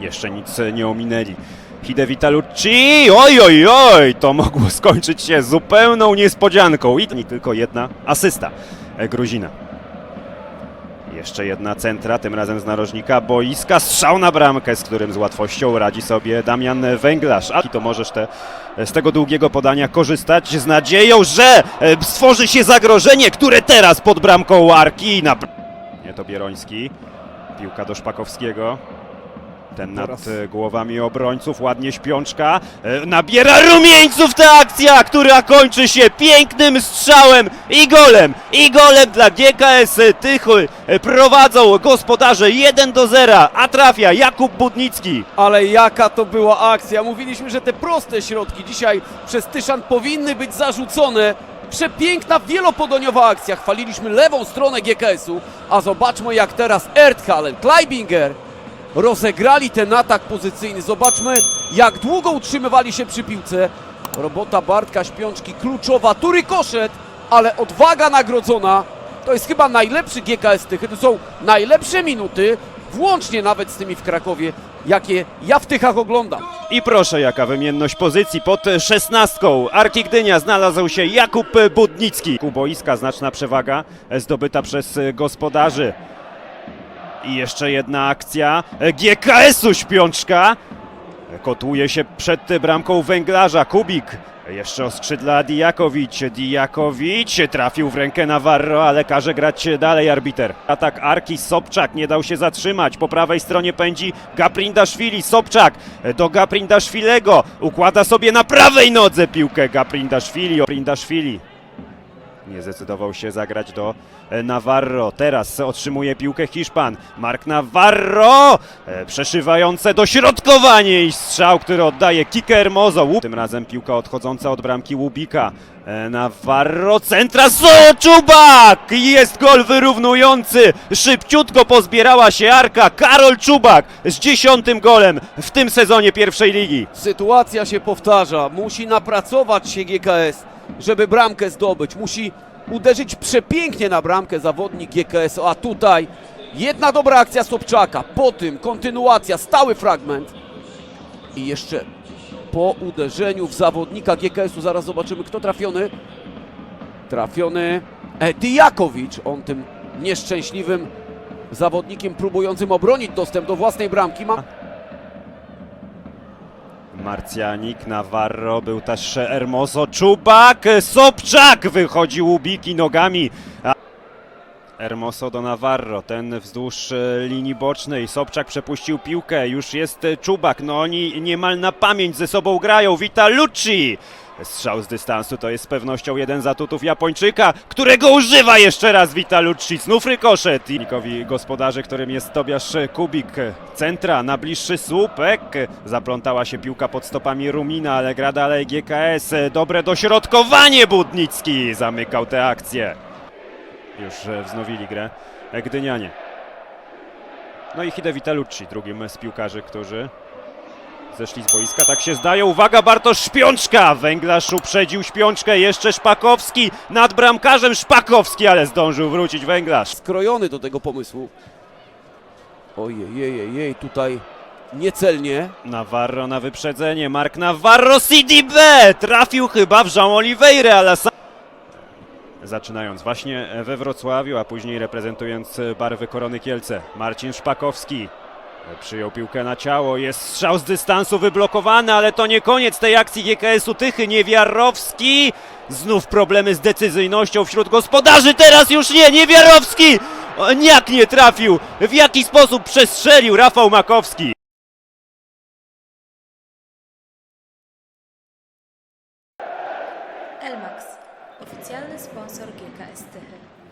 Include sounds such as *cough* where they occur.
Jeszcze nic nie ominęli. Hide Vitalucci, oj, oj, oj, to mogło *laughs* skończyć się zupełną niespodzianką. I nie tylko jedna asysta e, Gruzina. Jeszcze jedna centra, tym razem z narożnika boiska. Strzał na bramkę, z którym z łatwością radzi sobie Damian Węglarz. A to możesz te, z tego długiego podania korzystać z nadzieją, że e, stworzy się zagrożenie, które teraz pod bramką Arki. Na... Nie to Bieroński. Piłka do Szpakowskiego. Ten nad Teraz. e, głowami obrońców, ładnie śpiączka. E, Nabiera rumieńców ta akcja, która kończy się pięknym strzałem i golem. I golem dla GKS Tychy. E, Prowadzą gospodarze 1 do 0, a trafia Jakub Budnicki. Ale jaka to była akcja! Mówiliśmy, że te proste środki dzisiaj przez Tyszan powinny być zarzucone. Przepiękna, wielopodoniowa akcja. Chwaliliśmy lewą stronę GKS-u, a zobaczmy jak teraz Erdhalen, Kleibinger rozegrali ten atak pozycyjny. Zobaczmy jak długo utrzymywali się przy piłce. Robota Bartka Śpiączki kluczowa, tu rykoszet, ale odwaga nagrodzona. To jest chyba najlepszy GKS Tychy, to są najlepsze minuty, włącznie nawet z tymi w Krakowie, jakie ja w Tychach oglądam. I proszę, jaka wymienność pozycji pod szesnastką. Arki Gdynia znalazł się Jakub Budnicki. U boiska znaczna przewaga zdobyta przez gospodarzy. I jeszcze jedna akcja GKS-u Śpiączka. Kotłuje się przed bramką węglarza. Kubik. Jeszcze o skrzydla Dijakowicz. Dijakowicz trafił w rękę Navarro, ale każe grać dalej arbiter. Atak Arki Sobczak nie dał się zatrzymać. Po prawej stronie pędzi Gaprindaszwili. Sobczak do Gaprindaszwilego. Układa sobie na prawej nodze piłkę Gaprindaszwili. Gaprindaszwili nie zdecydował się zagrać do e, Navarro. Teraz otrzymuje piłkę Hiszpan. Mark Navarro! E, Przeszywające dośrodkowanie i strzał, który oddaje Kike Hermoso. Łup- Tym razem piłka odchodząca od bramki Łubika. E, Navarro, centra Czubak! Jest gol wyrównujący. Szybciutko pozbierała się Arka. Karol Czubak z dziesiątym golem w tym sezonie pierwszej ligi. Sytuacja się powtarza, musi napracować się GKS, żeby bramkę zdobyć, musi uderzyć przepięknie na bramkę zawodnik GKS, a tutaj jedna dobra akcja Sobczaka, po tym kontynuacja, stały fragment. I jeszcze po uderzeniu w zawodnika GKS-u, zaraz zobaczymy kto trafiony, trafiony Dijakowicz, on tym nieszczęśliwym zawodnikiem próbującym obronić dostęp do własnej bramki ma Marcjanik, Navarro, był też Hermoso, Czubak, Sobczak wychodził Ubiki nogami. Hermoso do Navarro, ten wzdłuż e, linii bocznej. Sobczak przepuścił piłkę, już jest e, Czubak. No oni niemal na pamięć ze sobą grają. Vitalucci! Strzał z dystansu to jest z pewnością jeden z atutów Japończyka, którego używa jeszcze raz Vitalucci. Znów rykoszet. Nikowi gospodarzy, którym jest Tobiasz Kubik. Centra na bliższy słupek. Zaplątała się piłka pod stopami Rumina, ale gra dalej GKS. Dobre dośrodkowanie Budnicki zamykał tę akcję. Już e, wznowili grę Gdynianie. No i Hide Vitalucci, drugim z piłkarzy, którzy zeszli z boiska. Tak się zdaje. Uwaga, Bartosz Śpiączka! Węglarz uprzedził Śpiączkę. Jeszcze Szpakowski nad bramkarzem Szpakowski, ale zdążył wrócić Węglarz. skrojony do tego pomysłu. Ojej, jej, jej, tutaj niecelnie. Navarro na wyprzedzenie. Mark Navarro CDB! Trafił chyba w Jean Oliveira, ale sam zaczynając właśnie we Wrocławiu, a później reprezentując barwy Korony Kielce. Marcin Szpakowski przyjął piłkę na ciało, jest strzał z dystansu wyblokowany, ale to nie koniec tej akcji GKS-u Tychy. Niewiarowski, znów problemy z decyzyjnością wśród gospodarzy, teraz już nie, Niewiarowski! Jak nie trafił, w jaki sposób przestrzelił Rafał Makowski. Elmax Oficjalny sponsor GKS Tychy.